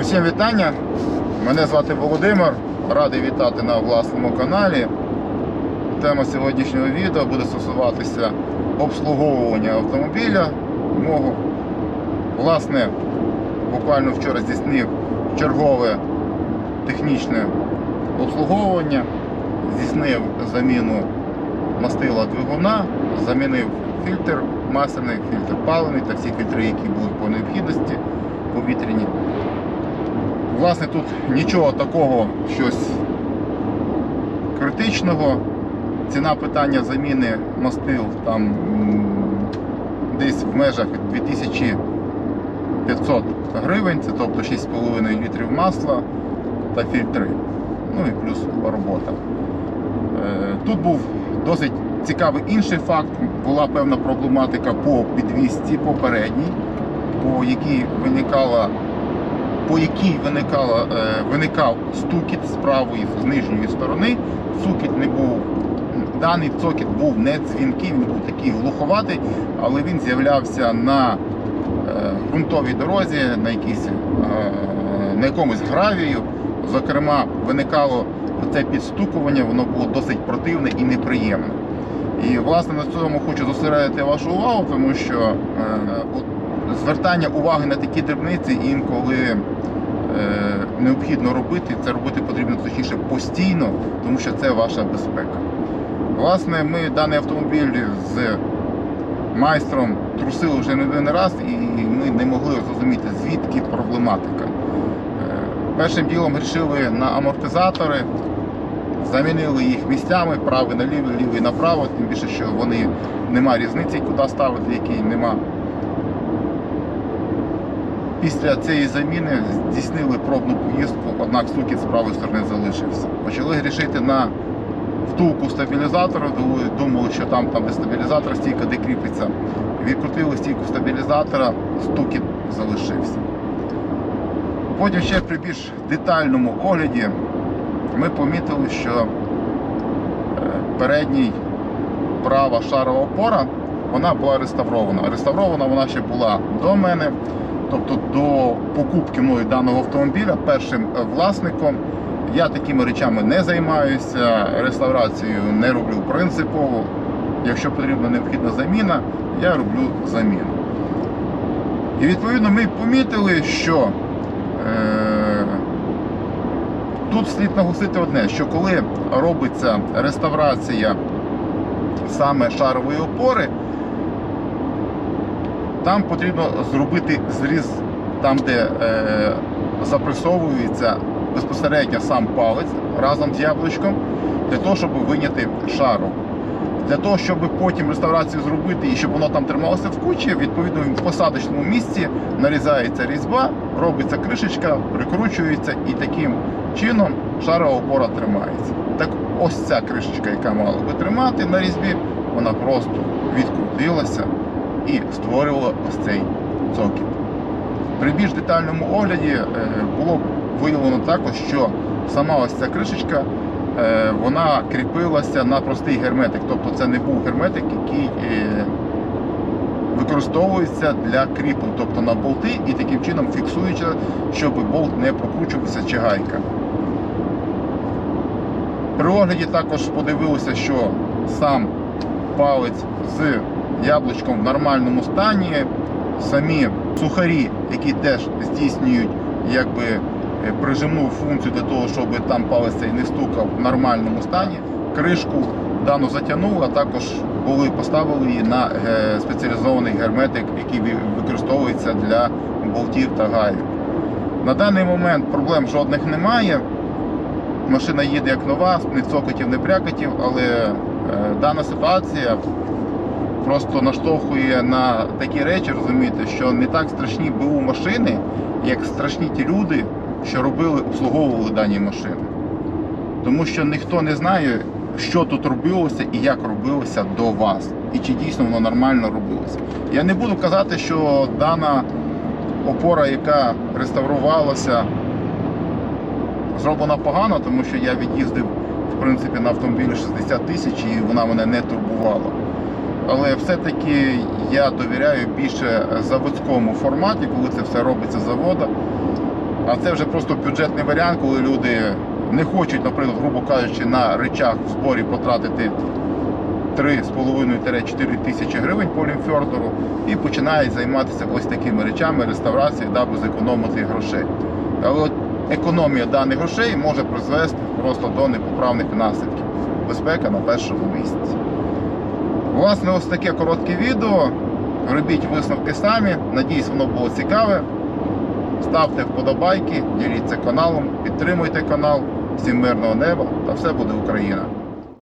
Усім вітання. Мене звати Володимир. Радий вітати на власному каналі. Тема сьогоднішнього відео буде стосуватися обслуговування автомобіля мого. Власне, буквально вчора здійснив чергове технічне обслуговування, здійснив заміну мастила двигуна, замінив фільтр масляний, фільтр паливний та всі фільтри, які були по необхідності повітряні. Власне, тут нічого такого щось критичного. Ціна питання заміни мастил там десь в межах 2500 гривень, це тобто 6,5 літрів масла та фільтри. Ну і плюс робота. Е, Тут був досить цікавий інший факт. Була певна проблематика по підвісці попередній, по якій виникала по якій виникала, е, виникав стукіт з правої з нижньої сторони. Цукіт не був, даний цокіт був не дзвінкий, він був такий глуховатий, але він з'являвся на е, ґрунтовій дорозі, на якійсь, е, на якомусь гравію. Зокрема, виникало це підстукування, воно було досить противне і неприємне. І власне на цьому хочу зосередити вашу увагу, тому що е, звертання уваги на такі дрібниці інколи е, необхідно робити. Це робити потрібно точніше постійно, тому що це ваша безпека. Власне, ми даний автомобіль з майстром трусили вже не один раз, і ми не могли зрозуміти, звідки проблематика. Е, Першим ділом вирішили на амортизатори, замінили їх місцями, правий на лівий, лівий направо, тим більше, що вони нема різниці, куди ставити, який нема. Після цієї заміни здійснили пробну поїздку, однак стукіт з правої сторони залишився. Почали грішити на втулку стабілізатора, думали- думали, що там, там де стабілізатор, стійка де кріпиться. Відкрутили стійку стабілізатора, стукіт залишився. Потім ще при більш детальному огляді ми помітили, що е, передній права шарова опора вона була реставрована. Реставрована вона ще була до мене, тобто до покупки мною даного автомобіля першим власником. Я такими речами не займаюся, реставрацією не роблю принципово. Якщо потрібна необхідна заміна, я роблю заміну. І відповідно ми помітили, що е, тут слід наголосити одне, що коли робиться реставрація саме шарової опори, там потрібно зробити зріз там, де е, запресовується безпосередньо сам палець разом з яблучком, для того, щоб виняти шару. Для того, щоб потім реставрацію зробити і щоб воно там трималося в кучі, відповідно в посадочному місці нарізається різьба, робиться кришечка, прикручується і таким чином шарова опора тримається. Так ось ця кришечка, яка мала би тримати на різьбі, вона просто відкрутилася і створювала ось цей цокіт. При більш детальному огляді е, було виявлено також, що сама ось ця кришечка е, вона кріпилася на простий герметик. Тобто це не був герметик, який е, використовується для кріплень, тобто на болти і таким чином фіксуючи, щоб болт не прокручувався чи гайка. При огляді також подивилося, що сам палець з яблучком в нормальному стані, самі сухарі, які теж здійснюють якби е, прижимну функцію для того, щоб там палець цей не стукав в нормальному стані. Кришку дану затягнули, а також були поставили її на е, спеціалізований герметик, який використовується для болтів та гайок. На даний момент проблем жодних немає. Машина їде як нова, ні цокотів, ні брякотів, але е, дана ситуація просто наштовхує на такі речі, розумієте, що не так страшні БУ машини, як страшні ті люди, що робили, обслуговували дані машини. Тому що ніхто не знає, що тут робилося і як робилося до вас, і чи дійсно воно нормально робилося. Я не буду казати, що дана опора, яка реставрувалася, зроблена погано, тому що я від'їздив в принципі на автомобілі 60 тисяч і вона мене не турбувала. Але все-таки я довіряю більше заводському форматі, коли це все робиться завода. А це вже просто бюджетний варіант, коли люди не хочуть, наприклад, грубо кажучи, на речах в зборі потратити 3,5-4 тисячі гривень по лімфьордеру і починають займатися ось такими речами реставрації, даби зекономити грошей. Але от економія даних грошей може призвести просто до непоправних наслідків. Безпека на першому місці. Власне, ось таке коротке відео. Робіть висновки самі. Надіюсь, воно було цікаве. Ставте вподобайки, діліться каналом, підтримуйте канал. Всім мирного неба та все буде Україна!